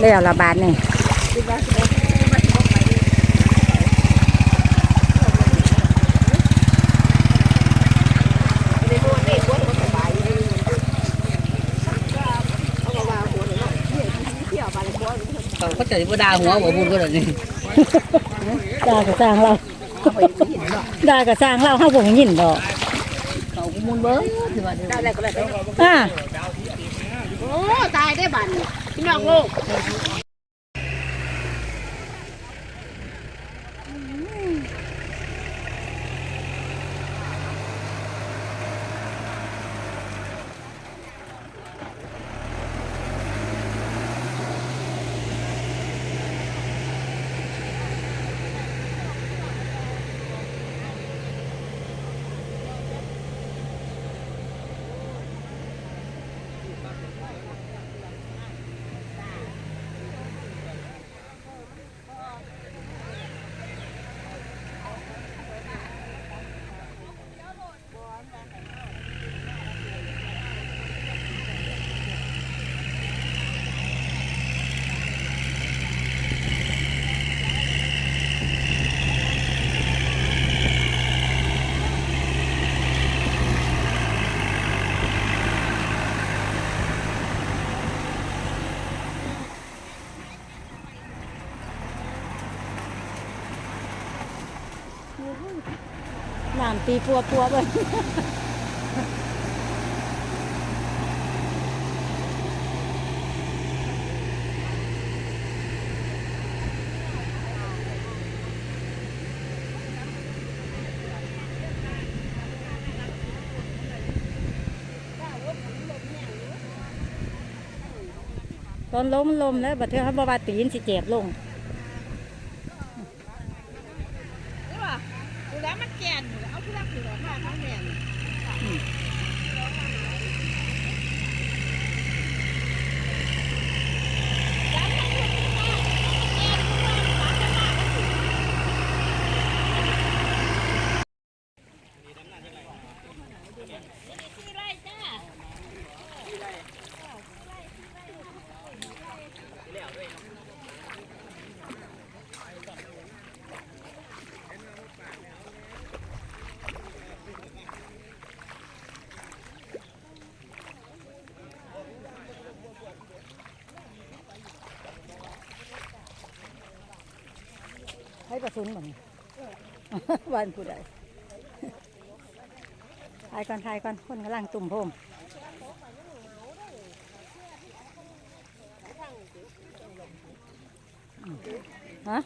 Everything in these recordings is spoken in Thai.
แล้วละบาทนี่คิดว่าสิบคิดว่าสิบไปในหัวนี่หัวมันสบายอยู่เอามาว่าหัวเนี่เที่ยวไปเลยหัวเขาก็จะบ่ด่าหัวบ่พูดก็ได้นี่ด่ากระสร้างเราได่ากระสร้างเราเฮาบ่ยินดอกเขาก็มุนเบิ่ที่ว่าได้อะไรก็ได้อ่าโอ้ตายได้บัน พี่น้ องโลกน้ำตีปัวปัวเบิ่งตอนล้มลมแล้วบัดเทื่อเขาบ่ว่าตีนสิเจ็บลง นี่ว่าดูแล้วมันแก่นเอาทุลักถือออกมาทั้งแม่น ให้กระสุนบ่นี่วันผู้ใดทายก่อนทายก่อนคนกำลังตุ่มโพมอืมฮะ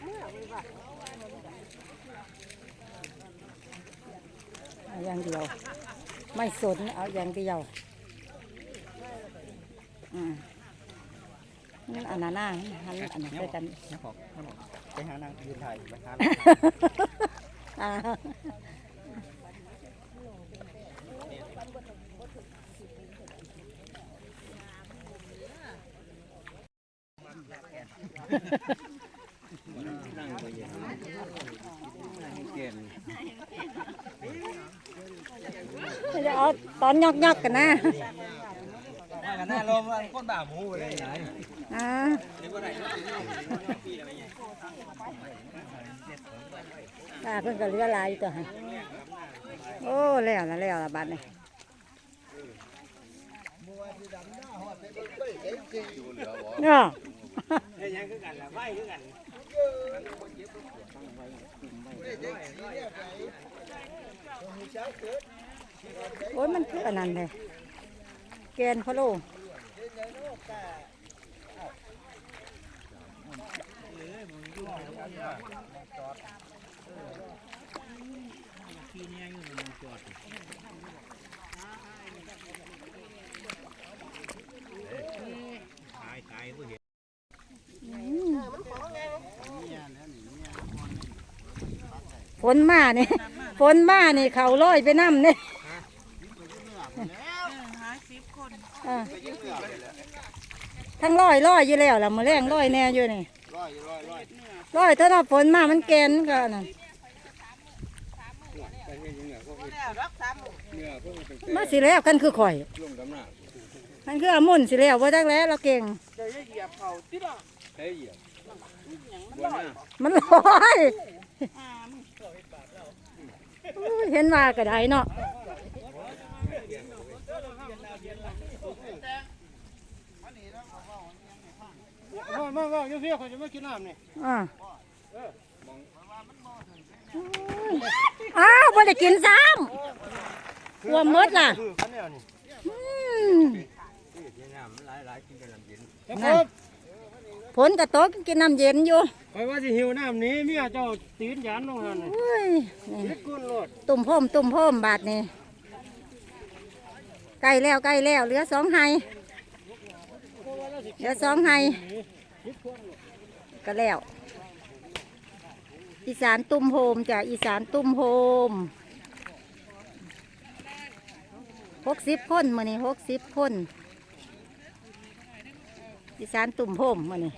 เอา อย่างเดียว ไม่สนเอาอย่างเดียวอืมนั่นอันนั้นน่ะหันอันนั้นด้วยกันไปหานางยืนถ่ายไปหาอ่าเดี๋ยวเอา ตอนยอกๆกันนะกันหน้าลมคนบ่าหมูเลยไหนอ่าอ่าเพิ่นก็เหลือหลายอยู่ตัวให้โอ้แล้วละแล้วละบัดนี้เนาะ โอ้ยมันคืออันนั้นเลยแกนพะโลฝนมานี่ฝนมานี่เขาลอยไปน้ำเนี่ย อ่าทั้งลอยลอยอยู่แล้วล่ะมือแรงลอยแน่อยู่นี่ร้อยร้อยร้อยร้อยถ้าเราฝนมามันแกนก็น่ะไปเฮ็ดยังไงพวกแล้วรักสามหมู่เนื้อพวกมันเป็นมาสิแล้วกันคือข่อยลงดำหน้ามันคืออามุ่นสิแล้วว่าจักแล้วเราเก่งเดี๋ยวจะเหยียบเขาติดอะใช้เหยียบอย่างมันบลนอหยน้ามันลอยอ่ามึงอุ้ยเห็นว่าก็ได้เนาะ มามามาเดี๋ยวเพี่อนคนจะมากินน้ำนี่อ่าอ้าวบ่ได้กินซ้ำกลัวมดล่ะคือกันเนี่ยนี่อืมที่น้ำหลายหลายกินกันลำเย็นครับฝนก็ตกกินน้ำเย็นอยู่คอยว่าสิหิวน้ำนี้เมียเจ้าตีนยานลงหันนี่อุ้ยนี่เลดตุ่มโพมตุ่มโพมบาดนี่ใกล้แล้วใกล้แล้วเหลือสองไฮเหลือสองไฮ ก็แล้ว อีสานตุ้มโฮมจ้ะอีสานตุ้มโฮมหกสิบคนมานี่หกสิบคนอีสานตุ่มโฮมมานี่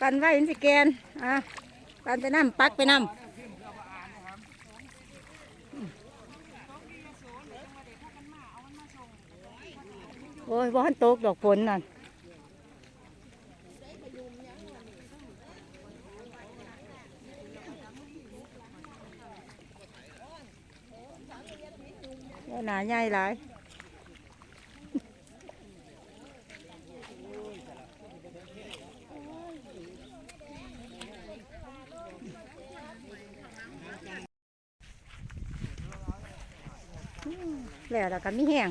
ปั่นไว้อินสิแกนอะปั่นไปน้ำปักไปน้ำโอ้ยบ่ทันตกดอกฝนนั่นแล้วหนาใหญ่หลาย แล้วแล้วก็มีแห้ง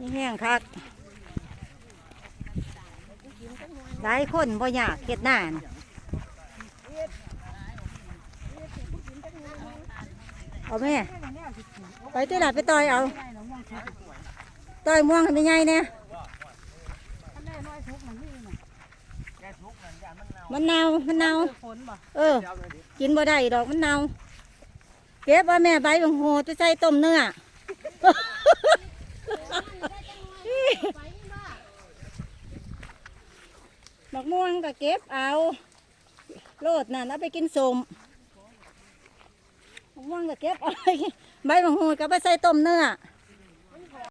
มีแห้งคักหลายคนบ่อยากเฮ็ดหน้านเอาแม่ ไปที่หลัดไปต่อยเอา ต่อยม่วงให้ไม่ใหญ่เนี่ยมันเน่ามันเน่าเออ กินบ่ได้ดอกมันเน่า เก็บว่าแม่ใบบางโหจะใส่ต้มเนื้อหมักม่วงก็เก็บเอา โลดนั่นเอาไปกินสมหมักม่วงก็เก็บเอาใบบางโหก็ไปใส่ต้มเนื้อ